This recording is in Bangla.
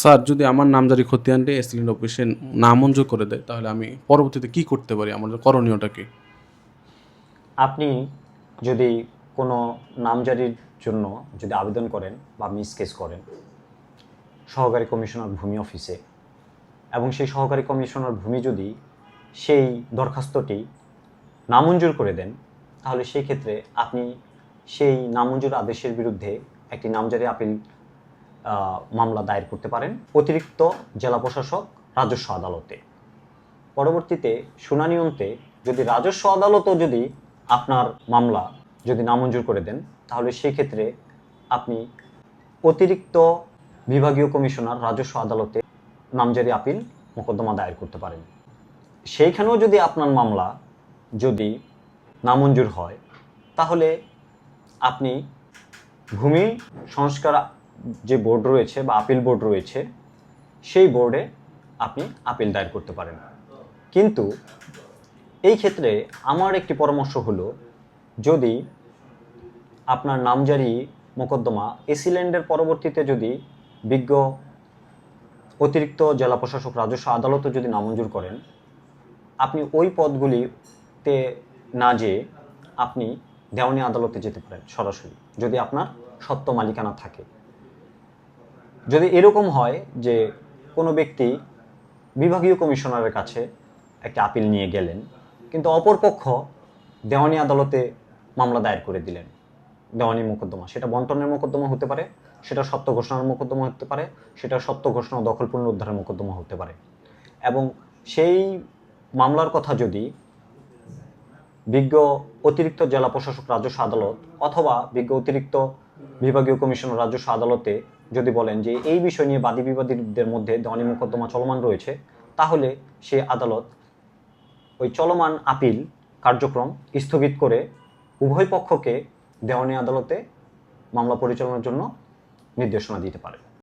স্যার, যদি আমার নামজারি খতিয়ানটি এসিলেন্ট অফিসে নামঞ্জুর করে দেয়, তাহলে আমি পরবর্তীতে কি করতে পারি আমাদের করণীয়টা কি আপনি যদি কোনো নামজারির জন্য যদি আবেদন করেন বা মিসকেস করেন, সহকারী কমিশনার ভূমি অফিসে, এবং সেই সহকারী কমিশনার ভূমি যদি সেই দরখাস্তটি নামঞ্জুর করে দেন, তাহলে সেই ক্ষেত্রে আপনি সেই নামঞ্জুর আদেশের বিরুদ্ধে একটি নামজারি আপিল মামলা দায়ের করতে পারেন অতিরিক্ত জেলা প্রশাসক রাজস্ব আদালতে। পরবর্তীতে শুনানি অন্তে যদি রাজস্ব আদালতও যদি আপনার মামলা যদি নামঞ্জুর করে দেন, তাহলে সেই ক্ষেত্রে আপনি অতিরিক্ত বিভাগীয় কমিশনার রাজস্ব আদালতে নামজারি আপিল মোকদ্দমা দায়ের করতে পারেন। সেইখানেও যদি আপনার মামলা যদি নামঞ্জুর হয়, তাহলে আপনি ভূমি সংস্কার যে বোর্ড রয়েছে বা আপিল বোর্ড রয়েছে, সেই বোর্ডে আপনি আপিল দায়ের করতে পারেন। কিন্তু এই ক্ষেত্রে আমার একটি পরামর্শ হলো, যদি আপনার নামজারি মোকদ্দমা এসিল্যান্ডের পরবর্তীতে যদি বিজ্ঞ অতিরিক্ত জেলা প্রশাসক রাজস্ব আদালতও যদি নামঞ্জুর করেন, আপনি ওই পদগুলিতে না যেয়ে আপনি দেওয়ানি আদালতে যেতে পারেন সরাসরি, যদি আপনার সত্য মালিকানা থাকে। যদি এরকম হয় যে কোনো ব্যক্তি বিভাগীয় কমিশনারের কাছে একটা আপিল নিয়ে গেলেন, কিন্তু অপরপক্ষ দেওয়ানি আদালতে মামলা দায়ের করে দিলেন। দেওয়ানি মোকদ্দমা, সেটা বন্টনের মোকদ্দমা হতে পারে, সেটা সত্য ঘোষণার মোকদ্দমা হতে পারে, সেটা সত্য ঘোষণা দখল পুনরুদ্ধারের মোকদ্দমা হতে পারে। এবং সেই মামলার কথা যদি বিজ্ঞ অতিরিক্ত জেলা প্রশাসক রাজস্ব আদালত অথবা বিজ্ঞ অতিরিক্ত বিভাগীয় কমিশনার রাজস্ব আদালতে যদি বলেন যে এই বিষয় নিয়ে বাদী বিবাদীদের মধ্যে দেওয়ানি মোকদ্দমা চলমান রয়েছে, তাহলে সে আদালত ওই চলমান আপিল কার্যক্রম স্থগিত করে উভয় পক্ষকে দেওয়ানি আদালতে মামলা পরিচালনার জন্য নির্দেশনা দিতে পারে।